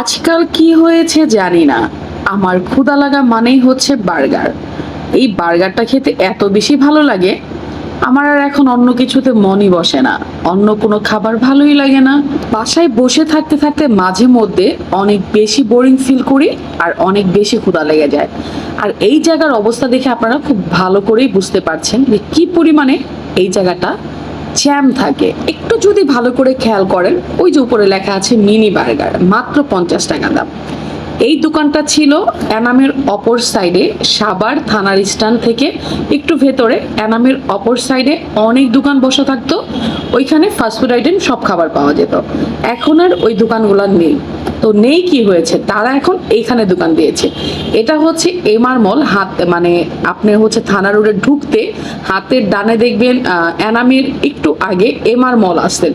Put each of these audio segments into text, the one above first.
আজকাল কি হয়েছে জানি না। আমার ক্ষুদা লাগা মানেই হচ্ছে বার্গার। এই বার্গারটা খেতে এত বেশি ভালো লাগে, আমার আর এখন অন্য কিছুতে মনই বসে না। অন্য কোনো খাবার ভালোই লাগে না। বাসায় বসে থাকতে থাকতে মাঝে মধ্যে অনেক বেশি বোরিং ফিল করি আর অনেক বেশি ক্ষুদা লেগে যায়। আর এই জায়গার অবস্থা দেখে আপনারা খুব ভালো করেই বুঝতে পারছেন যে কি পরিমাণে এই জায়গাটা জ্যাম থাকে। একটু যদি ভালো করে খেয়াল করেন, ওই যে উপরে লেখা আছে মিনি বার্গার, মাত্র পঞ্চাশ টাকা দাম। এই দোকানটা ছিল অ্যানামের অপর সাইডে সাবার থানার স্ট্যান্ড থেকে একটু ভেতরে। অ্যানামের অপর সাইডে অনেক দোকান বসা থাকতো। ওইখানে ফাস্টফুড আইটেম সব খাবার পাওয়া যেত। এখন আর ওই দোকানগুলো নেই। তো নেই কি হয়েছে? তারা এখন এইখানে দোকান দিয়েছে। এটা হচ্ছে এমআর মল হাত মানে আপনি হচ্ছে থানা রোডে ঢুকতে হাতের ডানে দেখবেন এনামের একটু আগে এমআর মল আসতেন।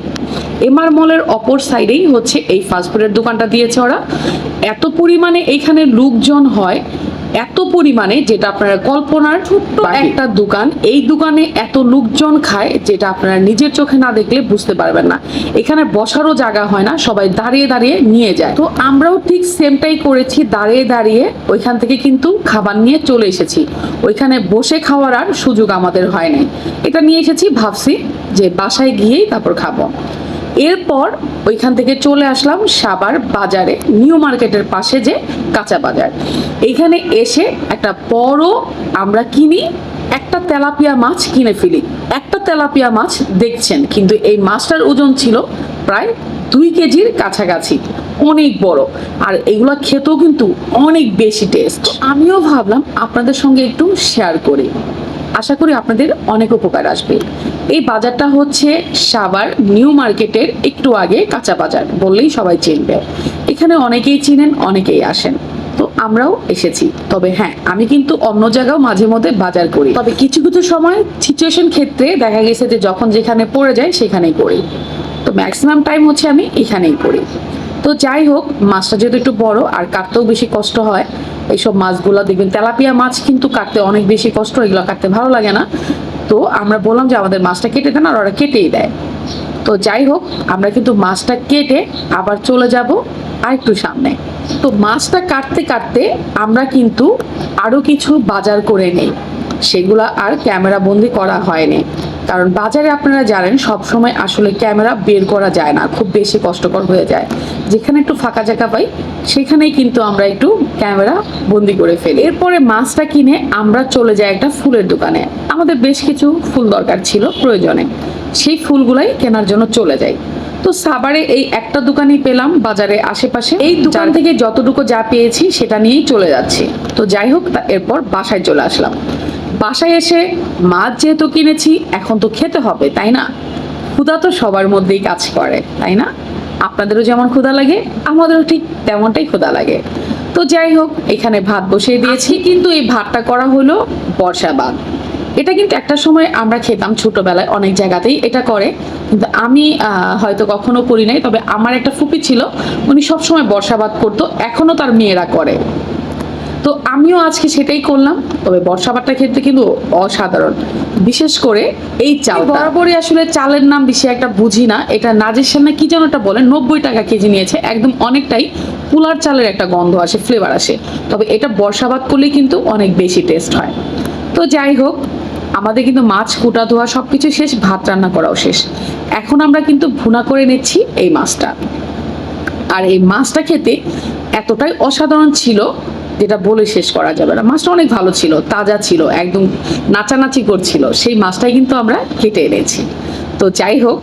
এমআর মলের অপর সাইডেই হচ্ছে এই ফাস্টফুডের দোকানটা দিয়েছে ওরা। এত পরিমাণে এইখানে লোকজন হয় এত পরিমাণে যেটা আপনারা কল্পনার ছোট্ট একটা দোকান এই দোকানে এত লোকজন খায় যেটা আপনারা নিজের চোখে না দেখলে বুঝতে পারবেন না। এখানে বসারও জায়গা হয় না সবাই দাঁড়িয়ে দাঁড়িয়ে নিয়ে যায়। তো আমরাও ঠিক সেমটাই করেছি দাঁড়িয়ে দাঁড়িয়ে ওইখান থেকে কিন্তু খাবার নিয়ে চলে এসেছি। ওইখানে বসে খাওয়ার আর সুযোগ আমাদের হয় নাই। এটা নিয়ে এসেছি ভাবছি যে বাসায় গিয়েই তারপর খাব। এরপর ওইখান থেকে চলে আসলাম সাবার বাজারে, নিউ মার্কেটের পাশে যে কাঁচা বাজার। এইখানে এসে একটা বড় আমরা কিনি, একটা তেলাপিয়া মাছ কিনে ফেলি। একটা তেলাপিয়া মাছ দেখছেন, কিন্তু এই মাছটার ওজন ছিল প্রায় দুই কেজির কাছাকাছি, অনেক বড়। আর এগুলো খেতেও কিন্তু অনেক বেশি টেস্ট আমিও ভাবলাম আপনাদের সঙ্গে একটু শেয়ার করি। আশা করি আপনাদের অনেক উপকার আসবে। এই বাজারটা হচ্ছে সাবার নিউ মার্কেটের একটু আগে কাঁচা বাজার বললেই সবাই চিনবে। এখানে অনেকেই চিনেন, অনেকেই আসেন। তো আমরাও এসেছি। তবে হ্যাঁ আমি কিন্তু অন্য জায়গাও মাঝে মধ্যে বাজার করি। তবে কিছু কিছু সময় সিচুয়েশন ক্ষেত্রে দেখা গেছে যে যখন যেখানে পড়ে যায় সেখানেই করি। তো ম্যাক্সিমাম টাইম হচ্ছে আমি এখানেই করি। তো যাই হোক, মাছটা যেহেতু একটু বড় আর কাটতেও বেশি কষ্ট হয়, এইসব মাছগুলো দেখবেন তেলাপিয়া মাছ কিন্তু কাটতে অনেক বেশি কষ্ট, এগুলো কাটতে ভালো লাগে না। তো আমরা বললাম যে আমাদের মাছটা কেটে দেন আর ওরা কেটেই দেয়। তো যাই হোক, আমরা কিন্তু মাছটা কেটে আবার চলে যাব আর একটু সামনে। তো মাছটা কাটতে কাটতে আমরা কিন্তু আরও কিছু বাজার করে নেই। সেগুলা আর ক্যামেরা বন্দি করা হয়নি। কারণ বাজারে আপনারা জানেন সব সময় আসলে ক্যামেরা বের করা যায় না খুব বেশি কষ্টকর হয়ে যায়। যেখানে একটু ফাঁকা জায়গা পাই সেখানেই কিন্তু আমরা একটু ক্যামেরা বন্দি করে ফেলি। এরপরে মাছটা কিনে আমরা চলে যাই একটা ফুলের দোকানে। আমাদের বেশ কিছু ফুল দরকার ছিল প্রয়োজনে। সেই ফুলগুলাই কেনার জন্য চলে যাই। তো সাবারে এই একটা দোকানই পেলাম বাজারে আশেপাশে। এই দোকান থেকে যতটুকু যা পেয়েছি সেটা নিয়েই চলে যাচ্ছি। তো যাই হোক এরপর বাসায় চলে আসলাম। বাসায় এসে মাছ যেহেতু কিনেছি এখন তো খেতে হবে তাই না? ক্ষুধা তো সবার মধ্যেই কাজ করে তাই না? আপনাদেরও যেমন ক্ষুধা লাগে আমাদেরও ঠিক তেমনটাই ক্ষুধা লাগে। তো যাই হোক এখানে ভাত বসিয়ে দিয়েছি কিন্তু এই ভাতটা করা হলো বর্ষা ভাত। এটা কিন্তু একটা সময় আমরা খেতাম ছোটবেলায় অনেক জায়গাতেই এটা করে। কিন্তু আমি হয়তো কখনো করি নাই তবে আমার একটা ফুপি ছিল উনি সবসময় বর্ষাবাদ করতো এখনও তার মেয়েরা করে। তো আমিও আজকে সেটাই করলাম। তবে বর্ষাবাদটা খেতে কিন্তু অসাধারণ। বিশেষ করে এই চাল বরাবরই আসলে চালের নাম বেশি একটা বুঝি না। এটা নাজের সামনে কি যেন একটা বলে নব্বই টাকা কেজি নিয়েছে। একদম অনেকটাই পুলার চালের একটা গন্ধ আসে ফ্লেভার আসে। তবে এটা বর্ষাবাদ করলেই কিন্তু অনেক বেশি টেস্ট হয়। তো যাই হোক আমাদের কিন্তু মাছ কুটা ধোয়া সব কিছু শেষ ভাত রান্না করাও শেষ। এখন আমরা কিন্তু ভুনা করে নিচ্ছি এই মাছটা। আর এই মাছটা খেতে এতটাই অসাধারণ ছিল যেটা বলে শেষ করা যাবে না। মাছটা অনেক ভালো ছিল, তাজা ছিল, একদম নাচানাচি করছিল। সেই মাছটাই কিন্তু আমরা কেটে এনেছি। তো যাই হোক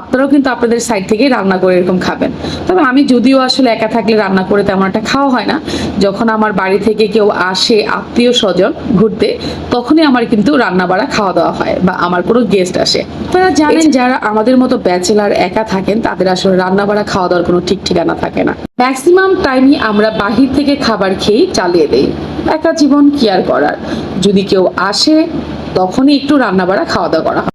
আপনারাও কিন্তু আপনাদের সাইড থেকে রান্না করে এরকম খাবেন। তবে আমি যদিও আসলে একা থাকলে রান্না করে তেমন একটা খাওয়া হয় না যখন আমার বাড়ি থেকে কেউ আসে আত্মীয় স্বজন ঘুরতে তখনই আমার কিন্তু রান্না বাড়া খাওয়া দাওয়া হয় বা আমার কোনো গেস্ট আসে। আপনারা জানেন যারা আমাদের মতো ব্যাচেলার একা থাকেন তাদের আসলে রান্না বাড়া খাওয়া দাওয়ার কোনো ঠিক ঠিকানা থাকে না। ম্যাক্সিমাম টাইমই আমরা বাহির থেকে খাবার খেয়েই চালিয়ে দেই। একা জীবন কি আর করার? যদি কেউ আসে তখনই একটু রান্না বাড়া খাওয়া দাওয়া করা হয়।